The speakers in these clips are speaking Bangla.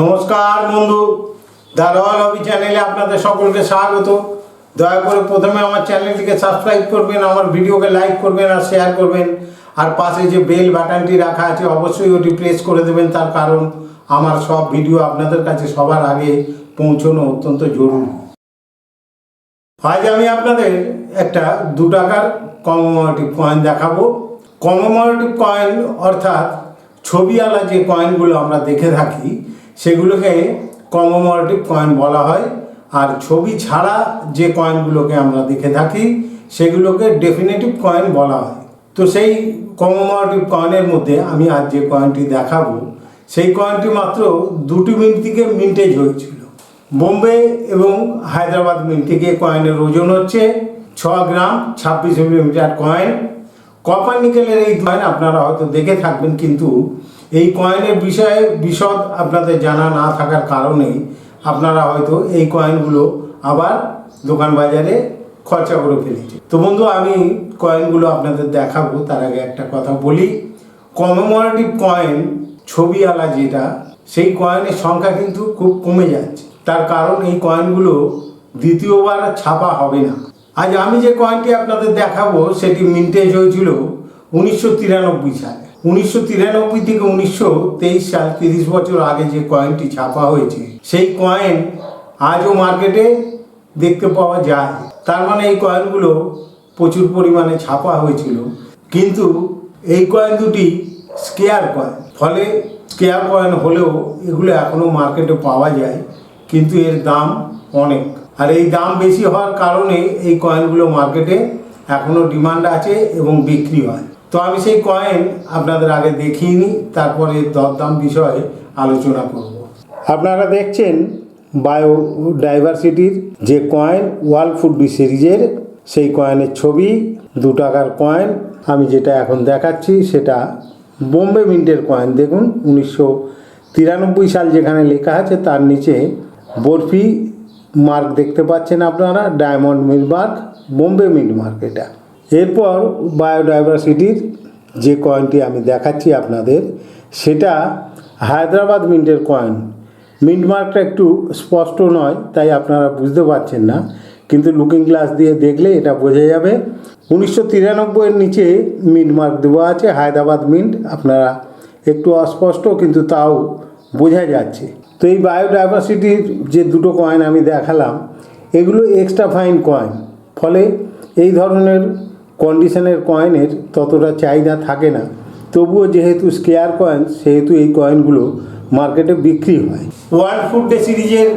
নমস্কার বন্ধু। দারোয়াল হবি চ্যানেলে আপনাদের সকলকে স্বাগত। দয়া করে প্রথমে আমার চ্যানেলটিকে সাবস্ক্রাইব করবেন, আমার ভিডিওকে লাইক করবেন আর শেয়ার করবেন। আর পাশে যে বেল বাটনটি রাখা আছে, অবশ্যই ওটি প্রেস করে দেবেন। তার কারণ আমার সব ভিডিও আপনাদের কাছে সবার আগে পৌঁছানো অত্যন্ত জরুরি। আজ আমি আপনাদের একটা দু টাকার কমোমোরেটিভ কয়েন দেখাবো। কমোমোরেটিভ কয়েন অর্থাৎ ছবিওয়ালা যে কয়েনগুলো আমরা দেখে থাকি সেগুলোকে কমোমোরেটিভ কয়েন বলা হয়। আর ছবি ছাড়া যে কয়েনগুলোকে আমরা দেখে থাকি, সেগুলোকে ডেফিনেটিভ কয়েন বলা হয়। তো সেই কমোমোরেটিভ কয়েনের মধ্যে আমি আজ যে কয়েনটি দেখাবো, সেই কয়েনটি মাত্র দুটি মিনিট থেকে মিন্টেজ হয়েছিল। বোম্বে এবং হায়দ্রাবাদ মিন্ট থেকে কয়েনের ওজন হচ্ছে ছ গ্রাম ছাব্বিশ মিলিমিটার কয়েন। কপার নিকেলের এই কয়েন আপনারা হয়তো দেখে থাকবেন, কিন্তু এই কয়েনের বিষয়ে বিশদ আপনাদের জানা না থাকার কারণেই আপনারা হয়তো এই কয়েনগুলো আবার দোকান বাজারে খরচা করে ফেলেছে তো বন্ধু, আমি কয়েনগুলো আপনাদের দেখাবো, তার আগে একটা কথা বলি। কমেমোরেটিভ কয়েন ছবিওয়ালা যেটা, সেই কয়েনের সংখ্যা কিন্তু খুব কমে যাচ্ছে। তার কারণ এই কয়েনগুলো দ্বিতীয়বার ছাপা হবে না। আজ আমি যে কয়েনটি আপনাদের দেখাবো, সেটি মিন্টেজ হয়েছিল উনিশশো তিরানব্বই সালে। উনিশশো তিরানব্বই থেকে উনিশশো তেইশ সাল তিরিশ বছর আগে যে কয়েনটি ছাপা হয়েছে, সেই কয়েন আজও মার্কেটে দেখতে পাওয়া যায়। তার মানে এই কয়েনগুলো প্রচুর পরিমাণে ছাপা হয়েছিল। কিন্তু এই কয়েন দুটি স্কেয়ার কয়েন ফলে স্কেয়ার কয়েন হলেও এগুলো এখনও মার্কেটে পাওয়া যায়, কিন্তু এর দাম অনেক। আর এই দাম বেশি হওয়ার কারণে এই কয়েনগুলো মার্কেটে এখনও ডিমান্ড আছে এবং বিক্রি হয়। তো আমি সেই কয়েন আপনাদের আগে দেখিয়ে নিই, তারপরে দরদাম বিষয়ে আলোচনা করব। আপনারা দেখছেন বায়ো ডাইভার্সিটির যে কয়েন ওয়ার্ল্ড ফুডবি সিরিজের সেই কয়েনের ছবি, দু টাকার কয়েন আমি যেটা এখন দেখাচ্ছি সেটা বোম্বে মিন্টের কয়েন দেখুন, উনিশশো তিরানব্বই সাল যেখানে লেখা আছে তার নিচে বরফি মার্ক দেখতে পাচ্ছেন আপনারা, diamond mill mark, Bombay mint mark এটা। এরপর বায়োডাইভার্সিটির যে কয়েনটি আমি দেখাচ্ছি আপনাদের, সেটা হায়দ্রাবাদ মিন্টের কয়েন মিন্ট মার্কটা একটু স্পষ্ট নয়, তাই আপনারা বুঝতে পারছেন না। কিন্তু লুকিং গ্লাস দিয়ে দেখলে এটা বোঝা যাবে। উনিশশো তিরানব্বইয়ের নিচে মিন্ট মার্ক দেওয়া আছে, হায়দ্রাবাদ মিন্ট আপনারা একটু অস্পষ্ট, কিন্তু তাও বোঝা যাচ্ছে। তো এই বায়োডাইভার্সিটির যে দুটো কয়েন আমি দেখালাম, এগুলো এক্সট্রা ফাইন কয়েন ফলে এই ধরনের কন্ডিশনের কয়েনের ততটা চাহিদা থাকে না। তবুও যেহেতু স্কেয়ার কয়েন সেহেতু এই কয়েনগুলো মার্কেটে বিক্রি হয়। ওয়ার্ল্ড ফুড ডে সিরিজের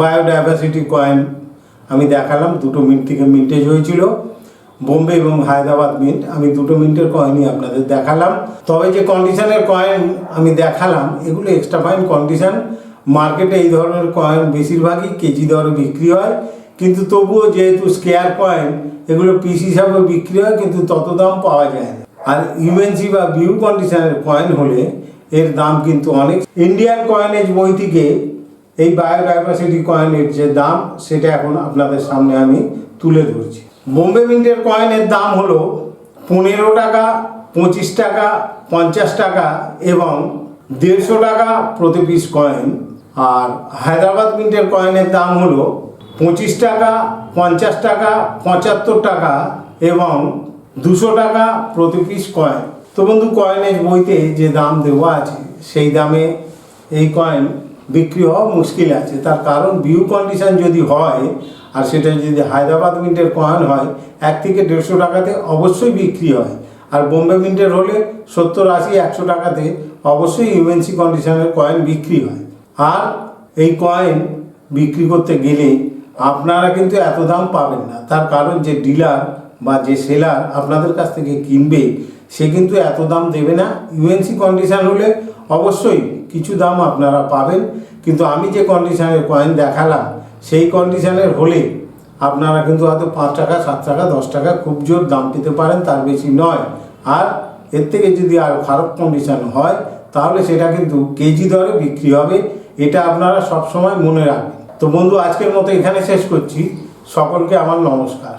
বায়োডাইভার্সিটি কয়েন আমি দেখালাম, দুটো মিন্ট থেকে মিন্টেজ হয়েছিল। বোম্বে এবং হায়দ্রাবাদ মিন্ট আমি দুটো মিন্টের কয়েনই আপনাদের দেখালাম। তবে যে কন্ডিশনের কয়েন আমি দেখালাম, এগুলো এক্সট্রা ফাইন কন্ডিশন মার্কেটে এই ধরনের কয়েন বেশিরভাগই কেজি দরে বিক্রি হয়। কিন্তু তবুও যেহেতু স্কেয়ার কয়েন এগুলো পিস হিসাবে বিক্রি হয়, কিন্তু তত দাম পাওয়া যায় না। আর ইউএনসি বা বিউ কন্ডিশনের কয়েন হলে এর দাম কিন্তু অনেক। ইন্ডিয়ান কয়েনেজ বই থেকে এই বায়োডাইভার্সিটি কয়েনের যে দাম, সেটা এখন আপনাদের সামনে আমি তুলে ধরছি। বোম্বে মিন্টের কয়েনের দাম হলো পনেরো টাকা, পঁচিশ টাকা, পঞ্চাশ টাকা এবং দেড়শো টাকা প্রতি পিস কয়েন। আর হায়দ্রাবাদ মিন্টের কয়েনের দাম হলো পঁচিশ টাকা, পঞ্চাশ টাকা, পঁচাত্তর টাকা এবং দুশো টাকা প্রতি পিস কয়েন তো বন্ধু কয়েনের বইতে যে দাম দেওয়া আছে, সেই দামে এই কয়েন বিক্রি হওয়া মুশকিল আছে। তার কারণ বিউ কন্ডিশন যদি হয়, আর সেটা যদি হায়দ্রাবাদ মিন্টের কয়েন হয়, এক থেকে দেড়শো টাকাতে অবশ্যই বিক্রি হয়। আর বোম্বে মিন্টের হলে সত্তর, আশি, একশো টাকাতে অবশ্যই ইউএনসি কন্ডিশনের কয়েন বিক্রি হয়। আর এই কয়েন বিক্রি করতে গেলে আপনারা কিন্তু এত দাম পাবেন না। তার কারণ যে ডিলার বা যে সেলার আপনাদের কাছ থেকে কিনবে, সে কিন্তু এত দাম দেবে না। ইউএনসি কন্ডিশন হলে অবশ্যই কিছু দাম আপনারা পাবেন। কিন্তু আমি যে কন্ডিশনের কয়েন দেখালাম, সেই কন্ডিশনের হলে আপনারা কিন্তু হয়তো পাঁচ টাকা, সাত টাকা, দশ টাকা খুব জোর দাম পেতে পারেন, তার বেশি নয়। আর এর থেকে যদি আর খারাপ কন্ডিশন হয়, তাহলে সেটা কিন্তু কেজি দরে বিক্রি হবে। এটা আপনারা সবসময় মনে রাখবেন। তো বন্ধু আজকের মতো এখানে শেষ করছি। সকলকে আমার নমস্কার।